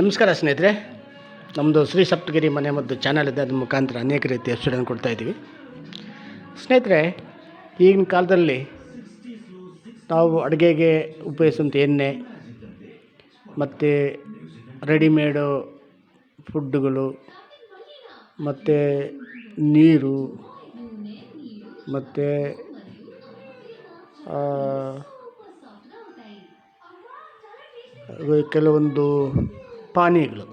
ನಮಸ್ಕಾರ ಸ್ನೇಹಿತರೆ. ನಮ್ಮದು ಶ್ರೀ ಸಪ್ತಗಿರಿ ಮನೆ ಚಾನಲ್ ಇದೆ. ಅದ್ರ ಮುಖಾಂತರ ಅನೇಕ ರೀತಿಯ ಕೊಡ್ತಾ ಇದ್ದೀವಿ. ಸ್ನೇಹಿತರೆ, ಈಗಿನ ಕಾಲದಲ್ಲಿ ನಾವು ಅಡುಗೆಗೆ ಉಪಯೋಗಿಸುವಂಥ ಎಣ್ಣೆ ಮತ್ತು ರೆಡಿಮೇಡು ಫುಡ್ಡುಗಳು ಮತ್ತು ನೀರು ಮತ್ತು ಕೆಲವೊಂದು ಪಾನೀಯಗಳು,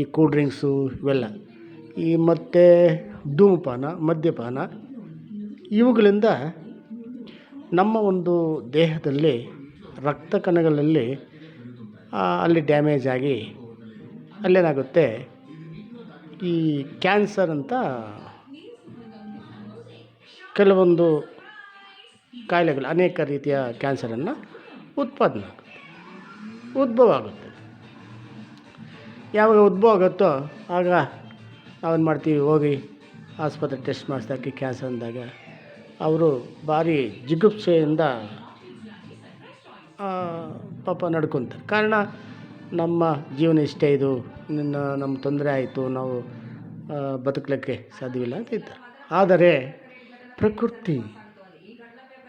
ಈ ಕೂಲ್ ಡ್ರಿಂಕ್ಸು ಇವೆಲ್ಲ. ಈ ಮತ್ತು ಧೂಮಪಾನ, ಮದ್ಯಪಾನ, ಇವುಗಳಿಂದ ನಮ್ಮ ಒಂದು ದೇಹದಲ್ಲಿ ರಕ್ತ ಕಣಗಳಲ್ಲಿ ಅಲ್ಲಿ ಡ್ಯಾಮೇಜ್ ಆಗಿ ಅಲ್ಲೇನಾಗುತ್ತೆ? ಈ ಕ್ಯಾನ್ಸರ್ ಅಂತ ಕೆಲವೊಂದು ಕಾಯಿಲೆಗಳು, ಅನೇಕ ರೀತಿಯ ಕ್ಯಾನ್ಸರನ್ನು ಉತ್ಪಾದನೆ ಆಗುತ್ತೆ, ಉದ್ಭವ ಆಗುತ್ತೆ. ಯಾವಾಗ ಉದ್ಭವ ಆಗುತ್ತೋ ಆಗ ನಾವೇನು ಮಾಡ್ತೀವಿ? ಹೋಗಿ ಆಸ್ಪತ್ರೆ ಟೆಸ್ಟ್ ಮಾಡಿಸ್ದಾಕಿ ಕ್ಯಾನ್ಸರ್ ಅಂದಾಗ ಅವರು ಭಾರಿ ಜಿಗುಪ್ಸೆಯಿಂದ ಪಾಪ ನಡ್ಕೊತಾರೆ. ಕಾರಣ ನಮ್ಮ ಜೀವನ ಇಷ್ಟೇ ಇದು. ನಿನ್ನ ನಮ್ಮ ತೊಂದರೆ ಆಯಿತು, ನಾವು ಬದುಕಲಿಕ್ಕೆ ಸಾಧ್ಯವಿಲ್ಲ ಅಂತ ಇದ್ದಾರೆ. ಆದರೆ ಪ್ರಕೃತಿ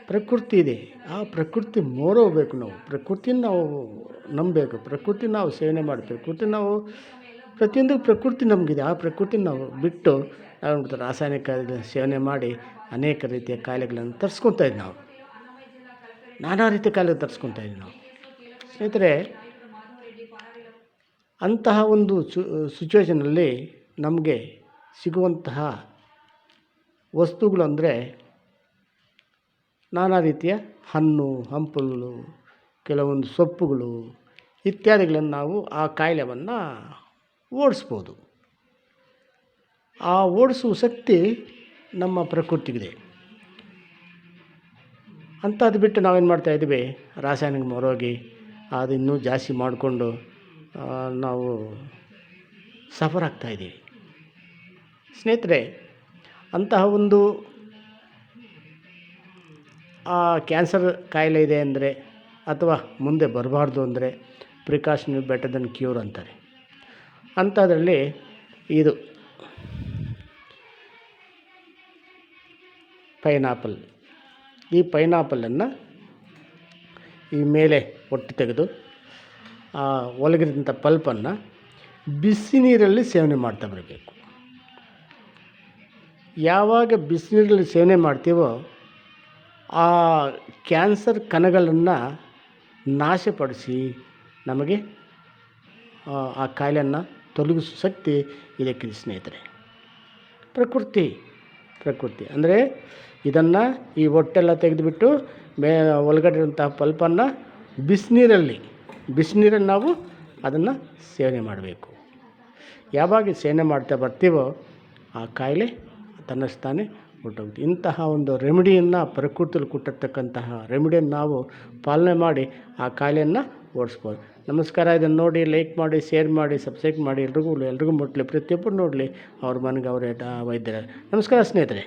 ಪ್ರಕೃತಿ ಇದೆ. ಆ ಪ್ರಕೃತಿ ಮೋರೋಗ್ಬೇಕು ನಾವು. ಪ್ರಕೃತಿನ ನಾವು ನಂಬಬೇಕು. ಪ್ರಕೃತಿ ನಾವು ಸೇವನೆ ಮಾಡಬೇಕು. ಪ್ರಕೃತಿ ನಾವು ಪ್ರತಿಯೊಂದು ಪ್ರಕೃತಿ ನಮಗಿದೆ. ಆ ಪ್ರಕೃತಿ ನಾವು ಬಿಟ್ಟು ನಾವು ರಾಸಾಯನಿಕ ಸೇವನೆ ಮಾಡಿ ಅನೇಕ ರೀತಿಯ ಕಾಯಿಲೆಗಳನ್ನು ತರಿಸ್ಕೊತಾ ಇದ್ದೀವಿ ನಾವು. ನಾನಾ ರೀತಿಯ ಕಾಯಿಲೆ ತರಿಸ್ಕೊತಾ ಇದ್ದೀವಿ ನಾವು. ಸ್ನೇಹಿತರೆ, ಅಂತಹ ಒಂದು ಸು ಸಿಚುವೇಷನಲ್ಲಿ ನಮಗೆ ಸಿಗುವಂತಹ ವಸ್ತುಗಳು ಅಂದರೆ ನಾನಾ ರೀತಿಯ ಹಣ್ಣು, ಹಂಪಲುಗಳು ಕೆಲವೊಂದು ಸೊಪ್ಪುಗಳು ಇತ್ಯಾದಿಗಳನ್ನು ನಾವು ಆ ಕಾಯಿಲೆವನ್ನು ಓಡಿಸ್ಬೋದು. ಆ ಓಡಿಸುವ ಶಕ್ತಿ ನಮ್ಮ ಪ್ರಕೃತಿಗಿದೆ. ಅಂಥದ್ದು ಬಿಟ್ಟು ನಾವೇನು ಇದ್ದೀವಿ? ರಾಸಾಯನಿಕ ಮರೋಗಿ, ಅದು ಜಾಸ್ತಿ ಮಾಡಿಕೊಂಡು ನಾವು ಸಫರ್ ಆಗ್ತಾಯಿದ್ದೀವಿ ಸ್ನೇಹಿತರೆ, ಅಂತಹ ಒಂದು, ಆ, ಕ್ಯಾನ್ಸರ್ ಕಾಯಿಲೆ ಇದೆ ಅಂದರೆ ಅಥವಾ ಮುಂದೆ ಬರಬಾರ್ದು ಅಂದರೆ ಪ್ರಿಕಾಷನ್ ಬೆಟರ್ ದೆನ್ ಕ್ಯೂರ್ ಅಂತಾರೆ. ಅಂಥದ್ರಲ್ಲಿ ಇದು ಪೈನಾಪಲ್. ಈ ಪೈನಾಪಲನ್ನು ಈ ಮೇಲೆ ಒಟ್ಟು ತೆಗೆದು, ಆ ಒಲಗಿದಂಥ ಪಲ್ಪನ್ನು ಬಿಸಿ ನೀರಲ್ಲಿ ಸೇವನೆ ಮಾಡ್ತಾ ಬರಬೇಕು. ಯಾವಾಗ ಬಿಸಿನೀರಲ್ಲಿ ಸೇವನೆ ಮಾಡ್ತೀವೋ ಆ ಕ್ಯಾನ್ಸರ್ ಕಣಗಳನ್ನು ನಾಶಪಡಿಸಿ ನಮಗೆ ಆ, ಕಾಯಿಲೆಯನ್ನು ತೊಲಗಿಸೋ ಶಕ್ತಿ ಇದಕ್ಕಿದೆ ಸ್ನೇಹಿತರೆ. ಪ್ರಕೃತಿ ಪ್ರಕೃತಿ. ಅಂದರೆ ಇದನ್ನು ಈ ಹೊಟ್ಟೆಲ್ಲ ತೆಗೆದುಬಿಟ್ಟು ಮೇ ಒಳಗಡೆ ಇರುವಂತಹ ಪಲ್ಪನ್ನು ಬಿಸಿನೀರಲ್ಲಿ ಬಿಸಿನೀರಲ್ಲಿ ನಾವು ಅದನ್ನು ಸೇವನೆ ಮಾಡಬೇಕು. ಯಾವಾಗ ಸೇವನೆ ಮಾಡ್ತಾ ಬರ್ತೀವೋ ಆ ಕಾಯಿಲೆ ತನ್ನಷ್ಟಾನೇ ಹೊರಟೋಗುತ್ತೆ ಇಂತಹ ಒಂದು ರೆಮಿಡಿಯನ್ನು ಪ್ರಕೃತಿಯಲ್ಲಿ ಕೊಟ್ಟಿರ್ತಕ್ಕಂತಹ ರೆಮಿಡಿಯನ್ನು ನಾವು ಪಾಲನೆ ಮಾಡಿ ಆ ಕಾಯಿಲೆಯನ್ನು ಓಡಿಸ್ಬೋದು. ನಮಸ್ಕಾರ, ಇದನ್ನು ನೋಡಿ ಲೈಕ್ ಮಾಡಿ ಶೇರ್ ಮಾಡಿ ಸಬ್ಸ್ಕ್ರೈಬ್ ಮಾಡಿ, ಎಲ್ರಿಗೂ ಎಲ್ರಿಗೂ ಮುಟ್ಟಲಿ ಪ್ರತಿಯೊಬ್ಬರು ನೋಡಲಿ, ಅವ್ರ ಮನೆಗೆ ಅವರೇ ವೈದ್ಯರ. ನಮಸ್ಕಾರ ಸ್ನೇಹಿತರೆ.